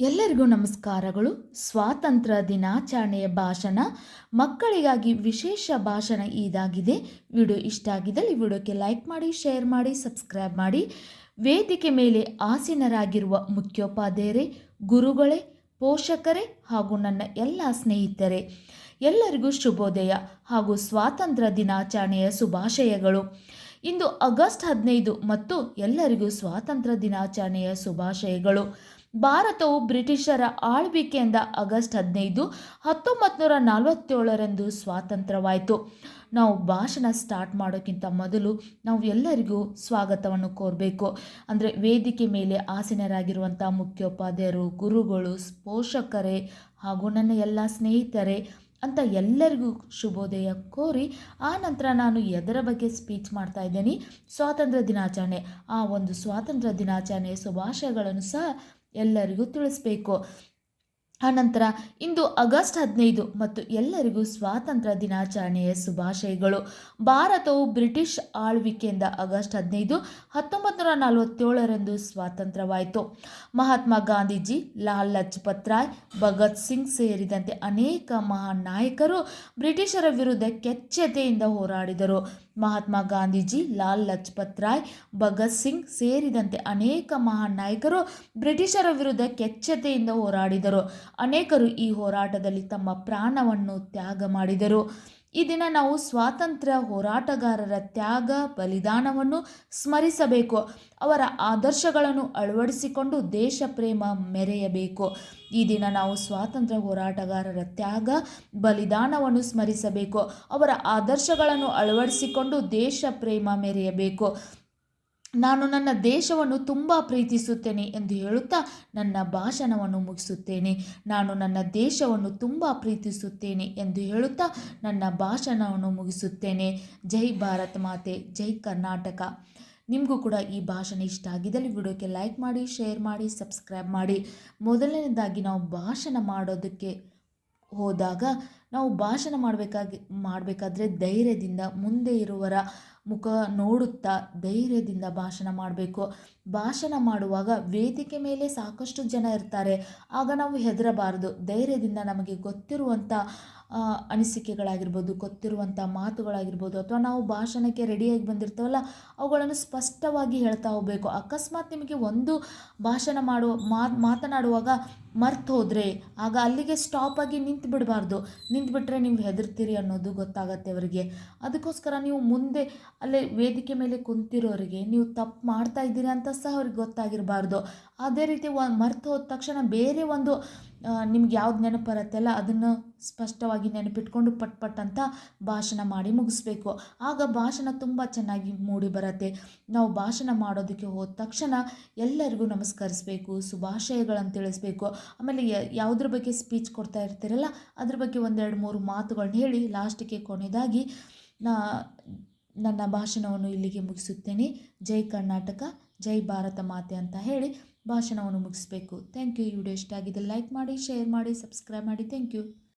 ಎಲ್ಲರಿಗೂ ನಮಸ್ಕಾರಗಳು. ಸ್ವಾತಂತ್ರ್ಯ ದಿನಾಚರಣೆಯ ಭಾಷಣ. ಮಕ್ಕಳಿಗಾಗಿ ವಿಶೇಷ ಭಾಷಣ ಇದಾಗಿದೆ. ವಿಡಿಯೋ ಇಷ್ಟ ಆಗಿದ್ದಲ್ಲಿ ವಿಡಿಯೋಕ್ಕೆ ಲೈಕ್ ಮಾಡಿ, ಶೇರ್ ಮಾಡಿ, ಸಬ್ಸ್ಕ್ರೈಬ್ ಮಾಡಿ. ವೇದಿಕೆ ಮೇಲೆ ಆಸೀನರಾಗಿರುವ ಮುಖ್ಯೋಪಾಧ್ಯಾಯರೇ, ಗುರುಗಳೇ, ಪೋಷಕರೇ ಹಾಗೂ ನನ್ನ ಎಲ್ಲ ಸ್ನೇಹಿತರೇ, ಎಲ್ಲರಿಗೂ ಶುಭೋದಯ ಹಾಗೂ ಸ್ವಾತಂತ್ರ್ಯ ದಿನಾಚರಣೆಯ ಶುಭಾಶಯಗಳು. ಇಂದು ಆಗಸ್ಟ್ ಹದಿನೈದು ಮತ್ತು ಎಲ್ಲರಿಗೂ ಸ್ವಾತಂತ್ರ್ಯ ದಿನಾಚರಣೆಯ ಶುಭಾಶಯಗಳು. ಭಾರತವು ಬ್ರಿಟಿಷರ ಆಳ್ವಿಕೆಯಿಂದ ಆಗಸ್ಟ್ ಹದಿನೈದು ಹತ್ತೊಂಬತ್ತು ನೂರ ನಲವತ್ತೇಳರಂದು ಸ್ವಾತಂತ್ರ್ಯವಾಯಿತು. ನಾವು ಭಾಷಣ ಸ್ಟಾರ್ಟ್ ಮಾಡೋಕ್ಕಿಂತ ಮೊದಲು ನಾವು ಎಲ್ಲರಿಗೂ ಸ್ವಾಗತವನ್ನು ಕೋರಬೇಕು. ಅಂದರೆ ವೇದಿಕೆ ಮೇಲೆ ಆಸೀನರಾಗಿರುವಂಥ ಮುಖ್ಯೋಪಾಧ್ಯಾಯರು, ಗುರುಗಳು, ಪೋಷಕರೇ ಹಾಗೂ ನನ್ನ ಎಲ್ಲ ಸ್ನೇಹಿತರೆ ಅಂತ ಎಲ್ಲರಿಗೂ ಶುಭೋದಯ ಕೋರಿ ಆ ನಂತರ ನಾನು ಎದರ ಬಗ್ಗೆ ಸ್ಪೀಚ್ ಮಾಡ್ತಾ ಇದ್ದೀನಿ. ಸ್ವಾತಂತ್ರ್ಯ ದಿನಾಚರಣೆ. ಆ ಒಂದು ಸ್ವಾತಂತ್ರ್ಯ ದಿನಾಚರಣೆಯ ಶುಭಾಶಯಗಳನ್ನು ಸಹ ಎಲ್ಲರಿಗೂ ತಿಳಿಸ್ಬೇಕು. ಆನಂತರ ಇಂದು ಆಗಸ್ಟ್ ಹದಿನೈದು ಮತ್ತು ಎಲ್ಲರಿಗೂ ಸ್ವಾತಂತ್ರ್ಯ ದಿನಾಚರಣೆಯ ಶುಭಾಶಯಗಳು. ಭಾರತವು ಬ್ರಿಟಿಷ್ ಆಳ್ವಿಕೆಯಿಂದ ಆಗಸ್ಟ್ ಹದಿನೈದು ಹತ್ತೊಂಬತ್ತು ನೂರ ನಲವತ್ತೇಳರಂದು ಸ್ವಾತಂತ್ರ್ಯವಾಯಿತು. ಮಹಾತ್ಮ ಗಾಂಧೀಜಿ, ಲಾಲ್ ಲಜಪತ್ ರಾಯ್, ಭಗತ್ ಸಿಂಗ್ ಸೇರಿದಂತೆ ಅನೇಕ ಮಹಾನ್ ನಾಯಕರು ಬ್ರಿಟಿಷರ ವಿರುದ್ಧ ಕೆಚ್ಚೆತೆಯಿಂದ ಹೋರಾಡಿದರು. ಮಹಾತ್ಮ ಗಾಂಧೀಜಿ, ಲಾಲ್ ಲಜಪತ್ ರಾಯ್, ಭಗತ್ ಸಿಂಗ್ ಸೇರಿದಂತೆ ಅನೇಕ ಮಹಾನ್ ನಾಯಕರು ಬ್ರಿಟಿಷರ ವಿರುದ್ಧ ಕೆಚ್ಚತೆಯಿಂದ ಹೋರಾಡಿದರು. ಅನೇಕರು ಈ ಹೋರಾಟದಲ್ಲಿ ತಮ್ಮ ಪ್ರಾಣವನ್ನು ತ್ಯಾಗ ಮಾಡಿದರು. ಈ ದಿನ ನಾವು ಸ್ವಾತಂತ್ರ್ಯ ಹೋರಾಟಗಾರರ ತ್ಯಾಗ, ಬಲಿದಾನವನ್ನು ಸ್ಮರಿಸಬೇಕು. ಅವರ ಆದರ್ಶಗಳನ್ನು ಅಳವಡಿಸಿಕೊಂಡು ದೇಶ ಪ್ರೇಮ ಮೆರೆಯಬೇಕು. ಈ ದಿನ ನಾವು ಸ್ವಾತಂತ್ರ್ಯ ಹೋರಾಟಗಾರರ ತ್ಯಾಗ, ಬಲಿದಾನವನ್ನು ಸ್ಮರಿಸಬೇಕು. ಅವರ ಆದರ್ಶಗಳನ್ನು ಅಳವಡಿಸಿಕೊಂಡು ದೇಶ ಪ್ರೇಮ ಮೆರೆಯಬೇಕು. ನಾನು ನನ್ನ ದೇಶವನ್ನು ತುಂಬ ಪ್ರೀತಿಸುತ್ತೇನೆ ಎಂದು ಹೇಳುತ್ತಾ ನನ್ನ ಭಾಷಣವನ್ನು ಮುಗಿಸುತ್ತೇನೆ. ನಾನು ನನ್ನ ದೇಶವನ್ನು ತುಂಬ ಪ್ರೀತಿಸುತ್ತೇನೆ ಎಂದು ಹೇಳುತ್ತಾ ನನ್ನ ಭಾಷಣವನ್ನು ಮುಗಿಸುತ್ತೇನೆ. ಜೈ ಭಾರತ್ ಮಾತೆ, ಜೈ ಕರ್ನಾಟಕ. ನಿಮಗೂ ಕೂಡ ಈ ಭಾಷಣ ಇಷ್ಟ ಆಗಿದ್ದಲ್ಲಿ ವಿಡಿಯೋಕ್ಕೆ ಲೈಕ್ ಮಾಡಿ, ಶೇರ್ ಮಾಡಿ, ಸಬ್ಸ್ಕ್ರೈಬ್ ಮಾಡಿ. ಮೊದಲನೇದಾಗಿ ನಾವು ಭಾಷಣ ಮಾಡೋದಕ್ಕೆ ಹೋದಾಗ ನಾವು ಭಾಷಣ ಮಾಡಬೇಕಾಗಿ, ಮಾಡಬೇಕಾದ್ರೆ ಧೈರ್ಯದಿಂದ ಮುಂದೆ ಇರುವರ ಮುಖ ನೋಡುತ್ತಾ ಧೈರ್ಯದಿಂದ ಭಾಷಣ ಮಾಡಬೇಕು. ಭಾಷಣ ಮಾಡುವಾಗ ವೇದಿಕೆ ಮೇಲೆ ಸಾಕಷ್ಟು ಜನ ಇರ್ತಾರೆ. ಆಗ ನಾವು ಹೆದರಬಾರದು. ಧೈರ್ಯದಿಂದ ನಮಗೆ ಗೊತ್ತಿರುವಂಥ ಅನಿಸಿಕೆಗಳಾಗಿರ್ಬೋದು, ಗೊತ್ತಿರುವಂಥ ಮಾತುಗಳಾಗಿರ್ಬೋದು ಅಥವಾ ನಾವು ಭಾಷಣಕ್ಕೆ ರೆಡಿಯಾಗಿ ಬಂದಿರ್ತೇವಲ್ಲ, ಅವುಗಳನ್ನು ಸ್ಪಷ್ಟವಾಗಿ ಹೇಳ್ತಾ ಹೋಗಬೇಕು. ಅಕಸ್ಮಾತ್ ನಿಮಗೆ ಒಂದು ಭಾಷಣ ಮಾಡುವ ಮಾತನಾಡುವಾಗ ಮರ್ತು ಹೋದರೆ, ಆಗ ಅಲ್ಲಿಗೆ ಸ್ಟಾಪಾಗಿ ನಿಂತು ಬಿಡಬಾರ್ದು. ನಿಂತುಬಿಟ್ರೆ ನೀವು ಹೆದರ್ತೀರಿ ಅನ್ನೋದು ಗೊತ್ತಾಗತ್ತೆ ಅವರಿಗೆ. ಅದಕ್ಕೋಸ್ಕರ ನೀವು ಮುಂದೆ ಅಲ್ಲೇ ವೇದಿಕೆ ಮೇಲೆ ಕುಂತಿರೋರಿಗೆ ನೀವು ತಪ್ಪು ಮಾಡ್ತಾ ಇದ್ದೀರಿ ಅಂತ ಸಹ ಅವ್ರಿಗೆ ಗೊತ್ತಾಗಿರಬಾರ್ದು. ಅದೇ ರೀತಿ ಒಂದು ಮರ್ತು ಹೋದ ತಕ್ಷಣ ಬೇರೆ ಒಂದು ನಿಮ್ಗೆ ಯಾವ್ದು ನೆನಪು ಬರುತ್ತಲ್ಲ ಅದನ್ನು ಸ್ಪಷ್ಟವಾಗಿ ನೆನಪಿಟ್ಕೊಂಡು ಪಟ್ ಪಟ್ ಅಂತ ಭಾಷಣ ಮಾಡಿ ಮುಗಿಸ್ಬೇಕು. ಆಗ ಭಾಷಣ ತುಂಬ ಚೆನ್ನಾಗಿ ಮೂಡಿ ಬರುತ್ತೆ. ನಾವು ಭಾಷಣ ಮಾಡೋದಕ್ಕೆ ಹೋದ ತಕ್ಷಣ ಎಲ್ಲರಿಗೂ ನಮಸ್ಕರಿಸಬೇಕು, ಶುಭಾಶಯಗಳನ್ನು ತಿಳಿಸ್ಬೇಕು. ಆಮೇಲೆ ಯಾವುದ್ರ ಬಗ್ಗೆ ಸ್ಪೀಚ್ ಕೊಡ್ತಾ ಇರ್ತೀರಲ್ಲ, ಅದ್ರ ಬಗ್ಗೆ ಒಂದೆರಡು ಮೂರು ಮಾತುಗಳನ್ನ ಹೇಳಿ ಲಾಸ್ಟಿಗೆ ಕೊನೆಯದಾಗಿ, ನಾ ನನ್ನ ಭಾಷಣವನ್ನು ಇಲ್ಲಿಗೆ ಮುಗಿಸುತ್ತೇನೆ. ಜೈ ಕರ್ನಾಟಕ, ಜೈ ಭಾರತ ಮಾತೆ ಅಂತ ಹೇಳಿ ಭಾಷಣವನ್ನು ಮುಗಿಸ್ಬೇಕು. ಥ್ಯಾಂಕ್ ಯು ಈ ವಿಡಿಯೋ ಇಷ್ಟ ಆಗಿದೆ ಲೈಕ್ ಮಾಡಿ ಶೇರ್ ಮಾಡಿ ಸಬ್ಸ್ಕ್ರೈಬ್ ಮಾಡಿ. Thank you